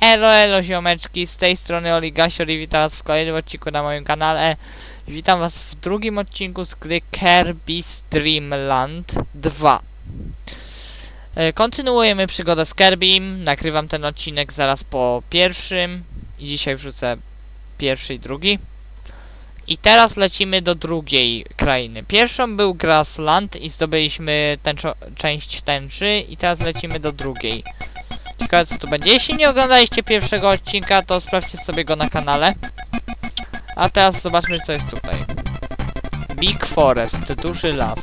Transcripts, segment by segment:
Elo, elo ziomeczki, z tej strony Oligasior i witam was w kolejnym odcinku na moim kanale. Witam was w drugim odcinku z gry Kirby's Dream Land 2. E, Kontynuujemy przygodę z Kirbym, nagrywam ten odcinek zaraz po pierwszym i dzisiaj wrzucę pierwszy i drugi. I teraz lecimy do drugiej krainy. Pierwszą był Grassland i zdobyliśmy tęczo- część tęczy i teraz lecimy do drugiej. Ciekawe co tu będzie. Jeśli nie oglądaliście pierwszego odcinka, to sprawdźcie sobie go na kanale. A teraz zobaczmy co jest tutaj. Big Forest, duży las.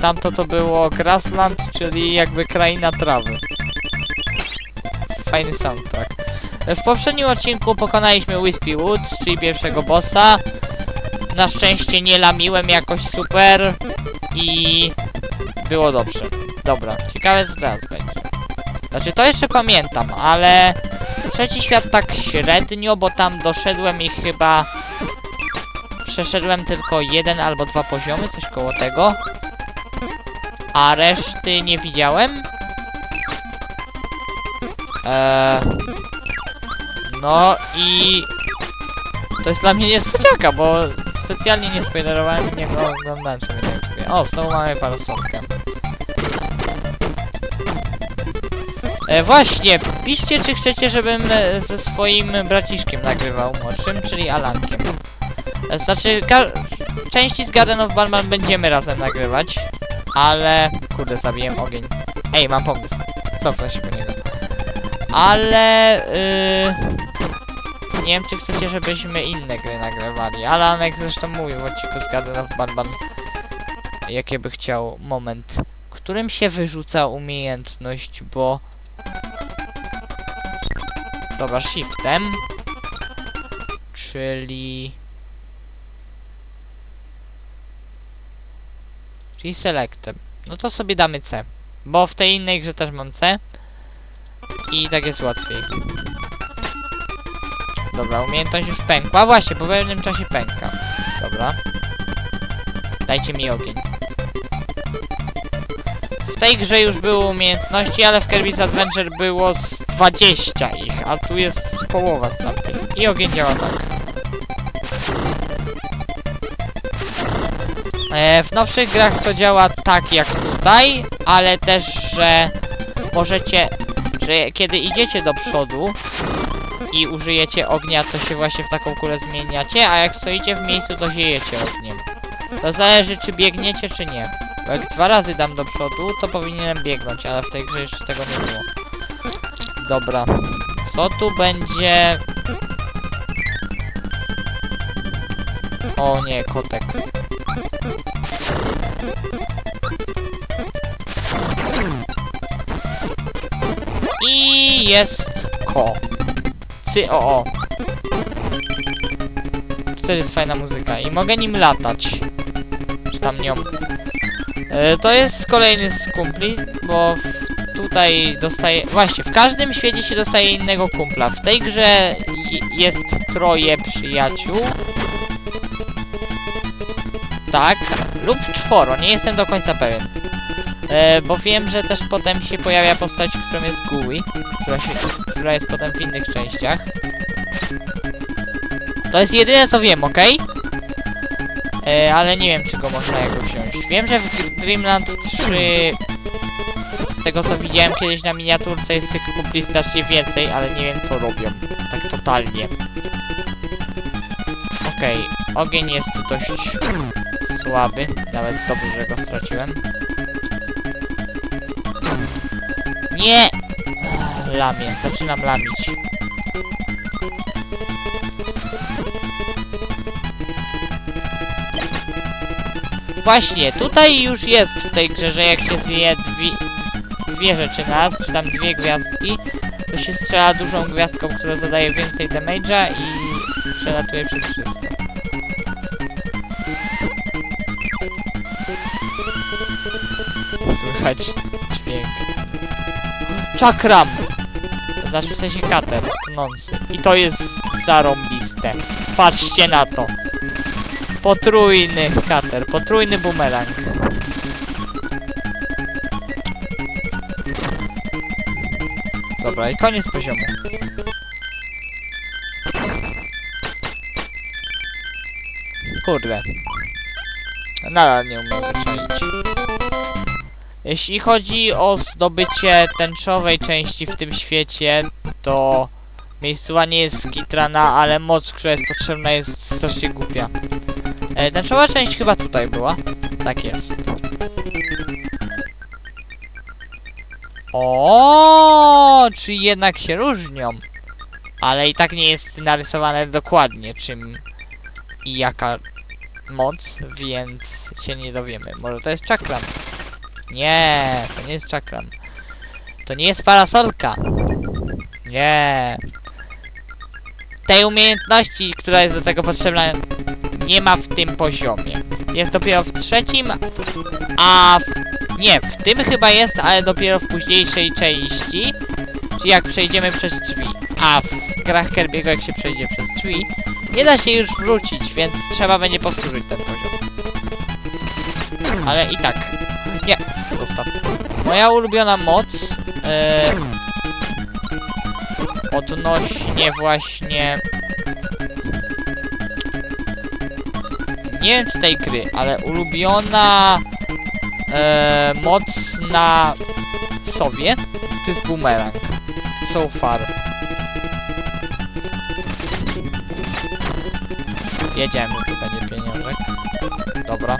Tamto to było Grassland, czyli jakby kraina trawy. Fajny soundtrack. W poprzednim odcinku pokonaliśmy Wispy Woods, czyli pierwszego bossa. Na szczęście nie lamiłem jakoś super i było dobrze. Dobra, ciekawe co teraz będzie. Znaczy to jeszcze pamiętam, ale trzeci świat tak średnio, bo tam doszedłem i chyba przeszedłem tylko jeden albo dwa poziomy, coś koło tego. A reszty nie widziałem. Eee, no i to jest dla mnie niespodzianka, bo specjalnie nie spoilerowałem i nie oglądałem sobie YouTubie. O, znowu mamy parasolkę. E, właśnie, piszcie czy chcecie, żebym e, ze swoim braciszkiem nagrywał młodszym, czyli Alankiem. E, znaczy, części z Garden of Balman będziemy razem nagrywać, ale... Kurde, zabiłem ogień. Ej, mam pomysł. Cofnę się po niego. Ale... Yy... Nie wiem, czy chcecie, żebyśmy inne gry nagrywali. Alanek zresztą mówił w odcinku z Garden of Balman, jakie by chciał moment, którym się wyrzuca umiejętność, bo... Dobra, shiftem. Czyli... Czyli selectem. No to sobie damy C. Bo w tej innej grze też mam C. I tak jest łatwiej. Dobra, umiejętność już pękła. Właśnie, po pewnym czasie pęka. Dobra. Dajcie mi ogień. Tej grze już były umiejętności, ale w Kirby's Adventure było z 20 ich, a tu jest połowa z tamtych. I ogień działa tak. E, w nowszych grach to działa tak jak tutaj, ale też, że możecie, że kiedy idziecie do przodu i użyjecie ognia, to się właśnie w taką kulę zmieniacie, a jak stoicie w miejscu, to ziejecie ogniem. To zależy, czy biegniecie, czy nie. Bo jak dwa razy dam do przodu, to powinienem biegnąć, ale w tej grze jeszcze tego nie było. Dobra. Co tu będzie... O nie, kotek. I jest ko. Cy o o. Tutaj jest fajna muzyka i mogę nim latać. Czy tam nią. E, to jest kolejny z kumpli, bo tutaj dostaje... Właśnie, w każdym świecie się dostaje innego kumpla. W tej grze jest troje przyjaciół. Tak, lub czworo, nie jestem do końca pewien. E, bo wiem, że też potem się pojawia postać, którą jest Gooey, która, się, która jest potem w innych częściach. To jest jedyne co wiem, ok? E, ale nie wiem, czy go można jego wziąć. Wiem, że w Dreamland 3 z tego co widziałem kiedyś na miniaturce jest tych kumpli strasznie więcej, ale nie wiem co robią. Tak totalnie. Okej, ogień jest dość słaby. Nawet dobrze, że go straciłem. Nie! Lamię, zaczynam lamić. Właśnie, tutaj już jest w tej grze, że jak się zje dwie, dwie rzeczy raz, czy tam dwie gwiazdki, to się strzela dużą gwiazdką, która zadaje więcej damage'a i przelatuje przez wszystko. Słychać dźwięk. Czakram! Znaczy w sensie kater, tonący. I to jest zarąbiste. Patrzcie na to. Potrójny kater, potrójny bumerang. Dobra, i koniec poziomu. Kurde. Nadal nie umiem wyczynić. Jeśli chodzi o zdobycie tęczowej części w tym świecie, to miejscowa nie jest skitrana, ale moc, która jest potrzebna jest strasznie głupia. E, tęczowa część chyba tutaj była. Tak jest. O, czy jednak się różnią. Ale i tak nie jest narysowane dokładnie czym i jaka moc, więc się nie dowiemy. Może to jest czakram? Nie, to nie jest czakram. To nie jest parasolka. Nie. Tej umiejętności, która jest do tego potrzebna, nie ma w tym poziomie. Jest dopiero w trzecim, a w... nie, w tym chyba jest, ale dopiero w późniejszej części, czyli jak przejdziemy przez drzwi. A w grach jak się przejdzie przez drzwi, nie da się już wrócić, więc trzeba będzie powtórzyć ten poziom. Ale i tak. Nie, zostaw. Moja ulubiona moc e, odnośnie właśnie nie wiem z tej gry, ale ulubiona e, moc na sobie to jest boomerang. So far. Wiedziałem, że tu będzie pieniążek. Dobra.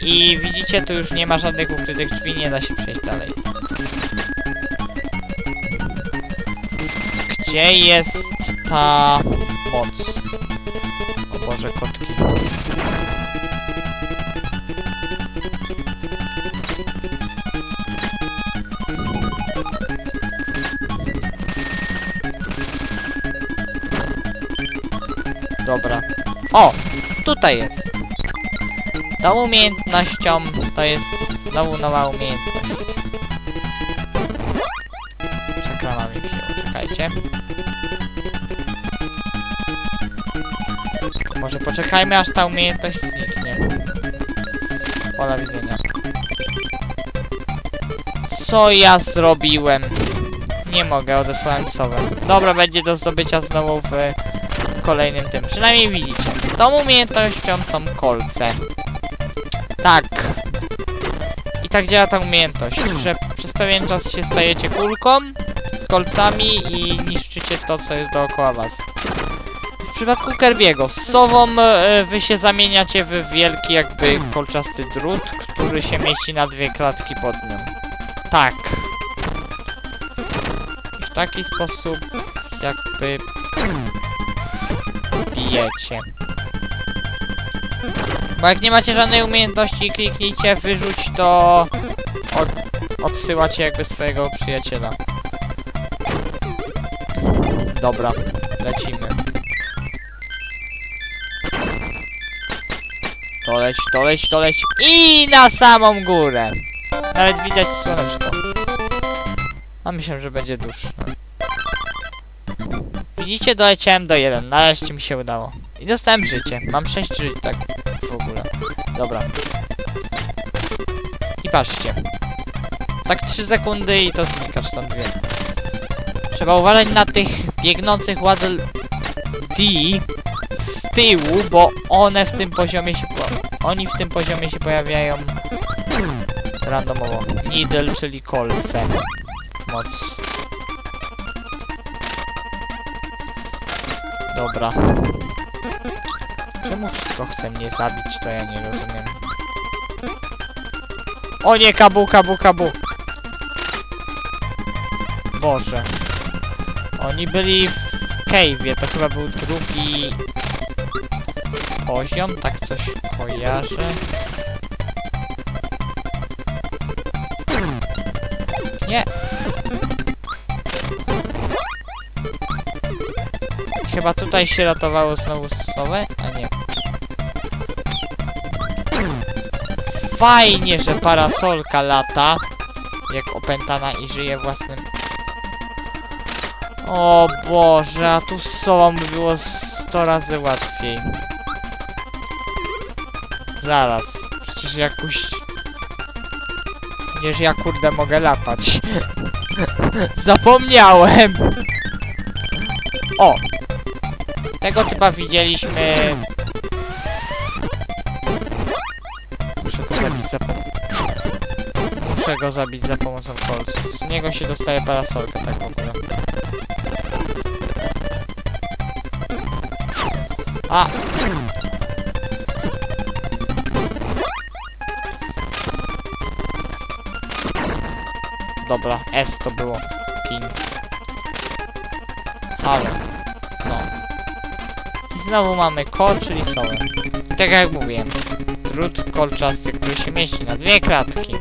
I widzicie, tu już nie ma żadnych ukrytych drzwi, nie da się przejść dalej. Gdzie jest ta moc? O Boże, kotki. Dobra. O! Tutaj jest. Tą umiejętnością to jest znowu nowa umiejętność. Przekrama mi się, czekajcie. Może poczekajmy aż ta umiejętność zniknie. Pola widzenia. Co ja zrobiłem? Nie mogę, odesłałem sowę. Dobra, będzie do zdobycia znowu w kolejnym tym. Przynajmniej widzicie. Tą umiejętnością są kolce. Tak. I tak działa ta umiejętność, że przez pewien czas się stajecie kulką z kolcami i niszczycie to, co jest dookoła was. Przypadku Kerbiego, z sową e, wy się zamieniacie w wielki jakby kolczasty drut, który się mieści na dwie klatki pod nią. Tak. I w taki sposób jakby bijecie. Bo jak nie macie żadnej umiejętności i kliknijcie wyrzuć, to od, odsyłacie jakby swojego przyjaciela. Dobra, lecimy. To leć, to leć, to leć i na samą górę. Nawet widać słoneczko. A myślę, że będzie dłuższe. Widzicie, doleciałem do 1. Nareszcie mi się udało. I dostałem życie. Mam 6 żyć, tak w ogóle. Dobra. I patrzcie. Tak 3 sekundy i to znikasz tam dwie. Trzeba uważać na tych biegnących ładl D z tyłu, bo one w tym poziomie się. Oni w tym poziomie się pojawiają randomowo. Needle, czyli kolce. Moc. Dobra. Czemu wszystko chce mnie zabić, to ja nie rozumiem. O nie, kabu, kabu, kabu. Boże. Oni byli w cave'ie, to chyba był drugi poziom, tak coś kojarzę. Nie. Chyba tutaj się ratowało znowu sowę, a nie. Fajnie, że parasolka lata. Jak opętana i żyje własnym... O Boże, a tu z sobą by było 100 razy łatwiej. Zaraz. Przecież jakoś... Przecież ja kurde mogę latać. Zapomniałem! O! Tego chyba widzieliśmy... Muszę go zabić za... Muszę go zabić za pomocą kolców. Z niego się dostaje parasolka, tak w ogóle. A! Dobra, S to było. King. Halo. No. I znowu mamy kol, czyli. I tak jak mówiłem, drut kolczasty, który się mieści na dwie kratki.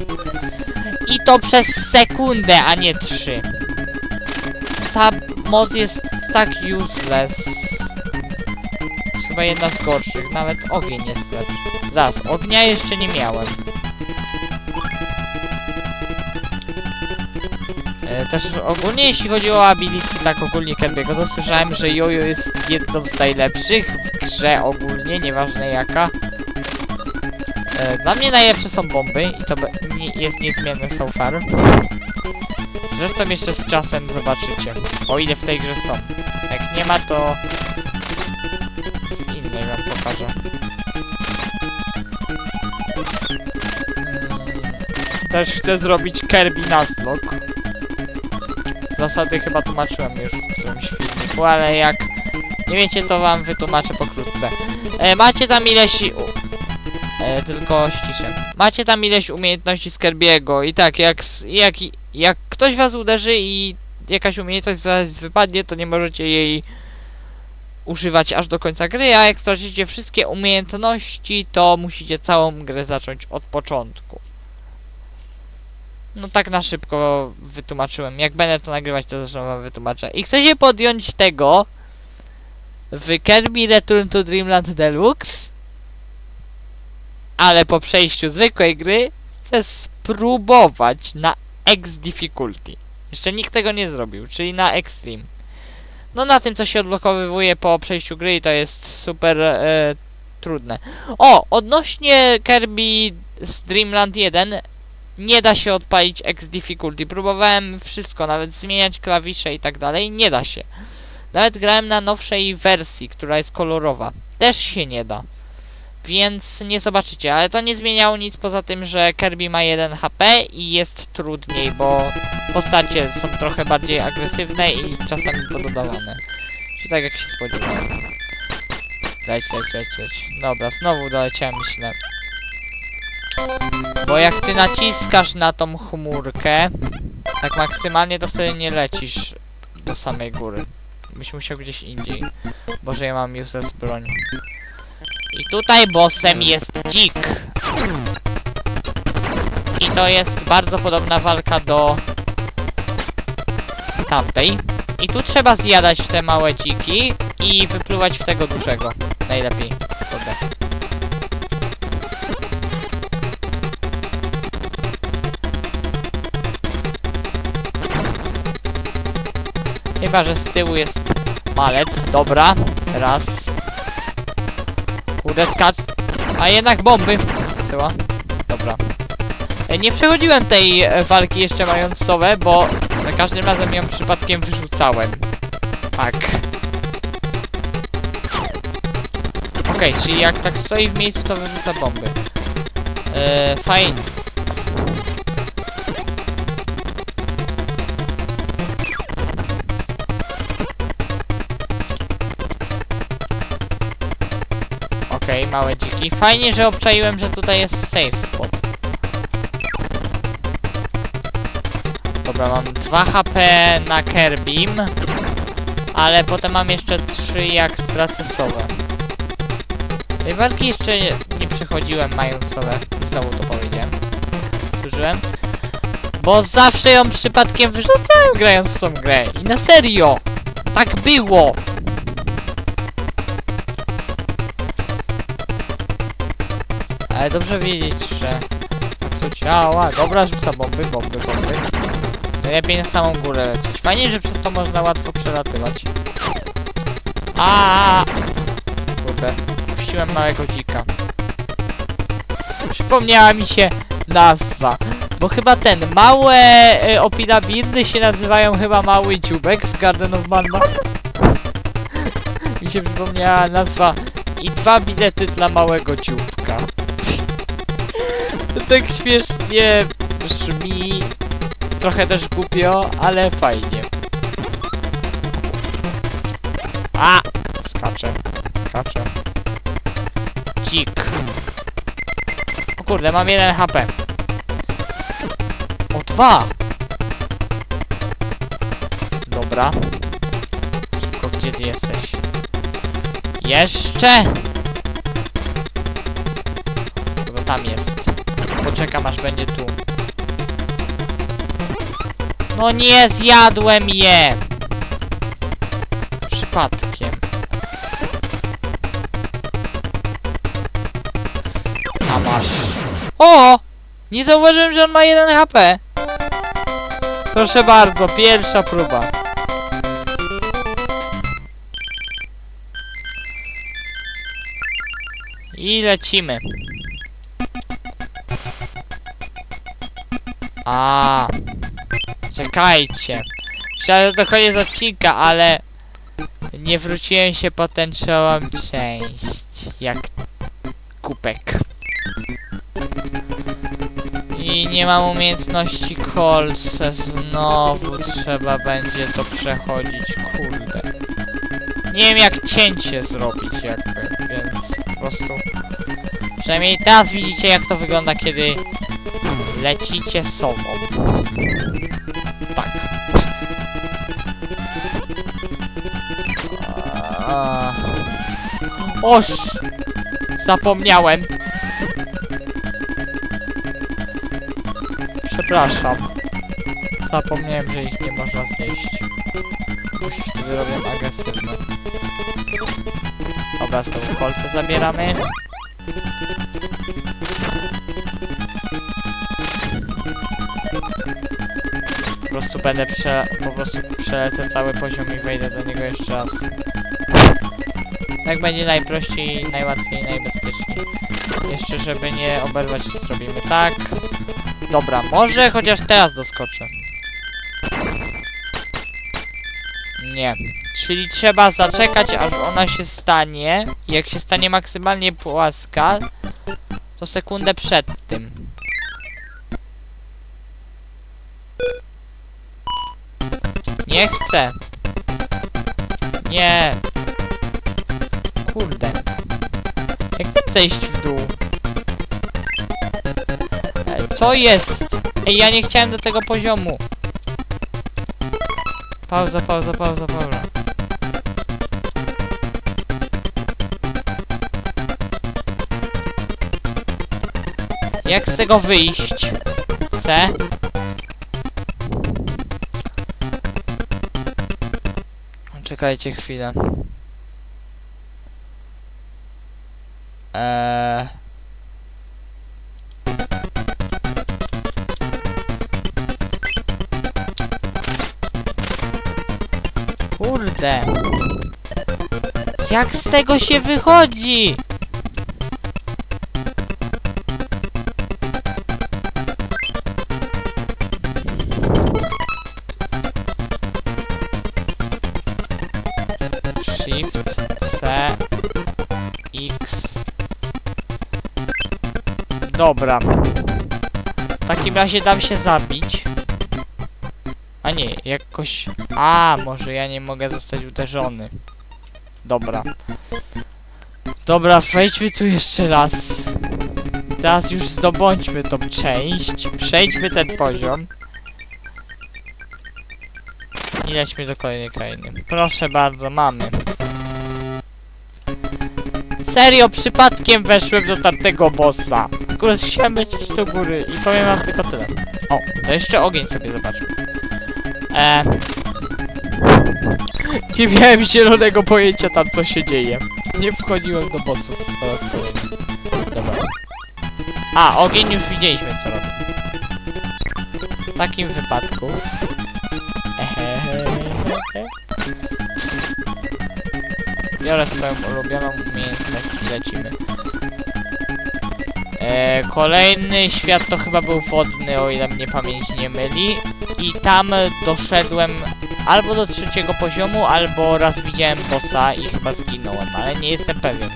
I to przez sekundę, a nie trzy. Ta moc jest tak useless. Chyba jedna z gorszych, nawet ogień jest lepszy. Zaraz, ognia jeszcze nie miałem. Też ogólnie jeśli chodzi o ability, tak ogólnie Kirby'ego, to słyszałem, że Jojo jest jedną z najlepszych w grze ogólnie, nieważne jaka. E, Dla mnie najlepsze są bomby i to jest niezmienne so far. Zresztą jeszcze z czasem zobaczycie, o ile w tej grze są. Jak nie ma to... innej wam pokażę. Mm, Też chcę zrobić Kirby Nuzlocke. Zasady chyba tłumaczyłem już w którymś filmiku, ale jak nie wiecie, to wam wytłumaczę pokrótce. E, macie tam ileś... E, tylko ściszę. Macie tam ileś umiejętności z Kirby'ego i tak, jak, jak, jak ktoś was uderzy i jakaś umiejętność z wypadnie, to nie możecie jej używać aż do końca gry, a jak stracicie wszystkie umiejętności, to musicie całą grę zacząć od początku. No tak na szybko wytłumaczyłem. Jak będę to nagrywać, to zresztą wam wytłumaczę. I chcę się podjąć tego w Kirby Return to Dreamland Deluxe, ale po przejściu zwykłej gry chcę spróbować na X Difficulty. Jeszcze nikt tego nie zrobił, czyli na Extreme. No na tym, co się odblokowywuje po przejściu gry i to jest super e, trudne. O, odnośnie Kirby z Dreamland 1 nie da się odpalić X Difficulty. Próbowałem wszystko, nawet zmieniać klawisze i tak dalej, nie da się. Nawet grałem na nowszej wersji, która jest kolorowa. Też się nie da. Więc nie zobaczycie, ale to nie zmieniało nic poza tym, że Kirby ma 1 HP i jest trudniej, bo postacie są trochę bardziej agresywne i czasami pododawane. Czy tak jak się spodziewałem. Leć, leć, leć, leć. Dobra, znowu doleciałem źle. Bo jak ty naciskasz na tą chmurkę, tak maksymalnie to wtedy nie lecisz do samej góry. Byś musiał gdzieś indziej. Boże, ja mam useless broń. I tutaj bossem jest dzik. I to jest bardzo podobna walka do tamtej. I tu trzeba zjadać te małe dziki i wypluwać w tego dużego. Najlepiej. Kurde. Chyba, że z tyłu jest malec. Dobra. Raz. Kurde, skacz. A jednak bomby. Syła. Dobra. E, Nie przechodziłem tej e, walki jeszcze mając sowę, bo za każdym razem ją przypadkiem wyrzucałem. Tak. Okej, czyli jak tak stoi w miejscu, to wyrzuca bomby. Eee, fajnie. Okej, małe dziki. Fajnie, że obczaiłem, że tutaj jest safe spot. Dobra, mam 2 HP na Kerbim, ale potem mam jeszcze 3 jak stracę sowę. Tej walki jeszcze nie, nie przechodziłem mając sowę. Znowu to powiedziałem. Zużyłem. Bo zawsze ją przypadkiem wyrzucałem grając w tą grę. I na serio! Tak było! Dobrze wiedzieć, że to działa. Dobra, rzuca bomby, bomby, bomby. Najlepiej na samą górę lecieć. Fajnie, że przez to można łatwo przelatywać. A Kurde, puściłem małego dzika. Przypomniała mi się nazwa. Bo chyba ten, małe opilabirdy się nazywają chyba mały dziubek w Garden of Manma. mi się przypomniała nazwa i dwa bilety dla małego dzióbka. To tak śmiesznie brzmi. Trochę też głupio, ale fajnie. A! Skaczę. Skaczę. Dzik. O kurde, mam jeden HP. O dwa! Dobra. Szybko, gdzie ty jesteś? Jeszcze! Chyba tam jest. Poczekam aż będzie tu. No nie, zjadłem je! Przypadkiem. A masz. O! Nie zauważyłem, że on ma 1 HP. Proszę bardzo, pierwsza próba. I lecimy. A, czekajcie. Że to koniec odcinka, ale nie wróciłem się po tęczową część. Jak kupek. I nie mam umiejętności kolce. Znowu trzeba będzie to przechodzić. Kurde. Nie wiem jak cięcie zrobić jakby, więc po prostu... Przynajmniej teraz widzicie jak to wygląda, kiedy lecicie sobą. Tak. A- Oż! Zapomniałem. Przepraszam. Zapomniałem, że ich nie można zjeść. Się wtedy robią agresywne. Dobra, znowu kolce zabieramy. Prostu będę prze... po prostu przelecę cały poziom i wejdę do niego jeszcze raz. Tak będzie najprościej, najłatwiej, najbezpieczniej. Jeszcze żeby nie oberwać zrobimy tak. Dobra, może chociaż teraz doskoczę. Nie. Czyli trzeba zaczekać aż ona się stanie. Jak się stanie maksymalnie płaska, to sekundę przed tym. Nie chcę. Nie. Kurde. Jak tym zejść w dół? Co jest? Ej, ja nie chciałem do tego poziomu. Pauza, pauza, pauza, pauza. Jak z tego wyjść? Chcę. Czekajcie chwilę. Eee... Kurde. Jak z tego się wychodzi? Dobra. W takim razie dam się zabić. A nie, jakoś... A, może ja nie mogę zostać uderzony. Dobra. Dobra, wejdźmy tu jeszcze raz. Teraz już zdobądźmy tą część. Przejdźmy ten poziom. I lećmy do kolejnej krainy. Proszę bardzo, mamy. Serio, przypadkiem weszłem do tamtego bossa. Kurde, chciałem lecieć do góry i powiem wam tylko tyle. O, to jeszcze ogień sobie zobaczmy. Eee... Nie miałem zielonego pojęcia tam co się dzieje. Nie wchodziłem do bossów po raz kolejny. Dobra. A, ogień już widzieliśmy co robi. W takim wypadku... Biorę swoją ulubioną umiejętność i lecimy. E, kolejny świat to chyba był wodny, o ile mnie pamięć nie myli. I tam doszedłem albo do trzeciego poziomu, albo raz widziałem bossa i chyba zginąłem, ale nie jestem pewien.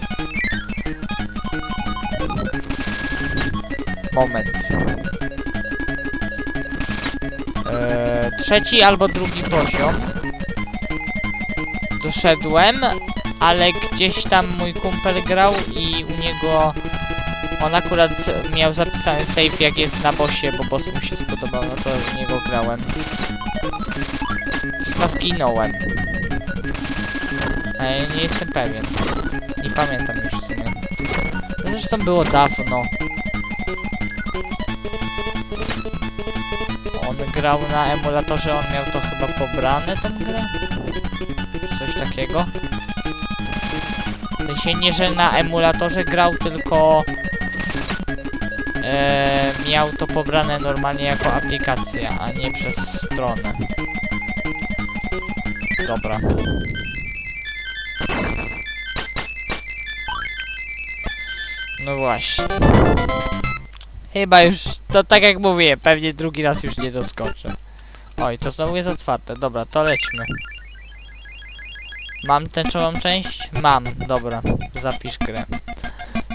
Moment. Eee, trzeci albo drugi poziom. Doszedłem, ale gdzieś tam mój kumpel grał i u niego on akurat miał zapisany save jak jest na bossie, bo boss mu się spodobał, no to u niego grałem. Chyba zginąłem. Ale nie jestem pewien. Nie pamiętam już w sumie. No Zresztą było dawno. On grał na emulatorze, on miał to chyba pobrane tą grę? Coś takiego? W sensie nie, że na emulatorze grał, tylko e, miał to pobrane normalnie jako aplikacja, a nie przez stronę. Dobra. No właśnie. Chyba już, to tak jak mówię, pewnie drugi raz już nie doskoczę. Oj, to znowu jest otwarte. Dobra, to lećmy. Mam tęczową część? Mam, dobra. Zapisz grę.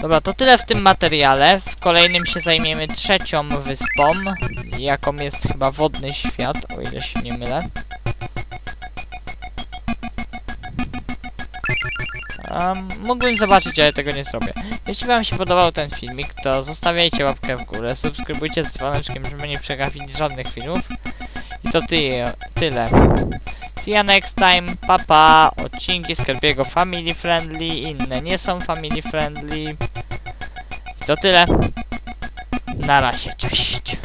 Dobra, to tyle w tym materiale. W kolejnym się zajmiemy trzecią wyspą, jaką jest chyba Wodny Świat, o ile się nie mylę. Um, mógłbym zobaczyć, ale tego nie zrobię. Jeśli wam się podobał ten filmik, to zostawiajcie łapkę w górę, subskrybujcie z dzwoneczkiem, żeby nie przegapić żadnych filmów. I to ty, tyle. See you next time, papa. Pa. Odcinki Skarbiego family friendly, inne nie są family friendly. To tyle. Na razie, cześć.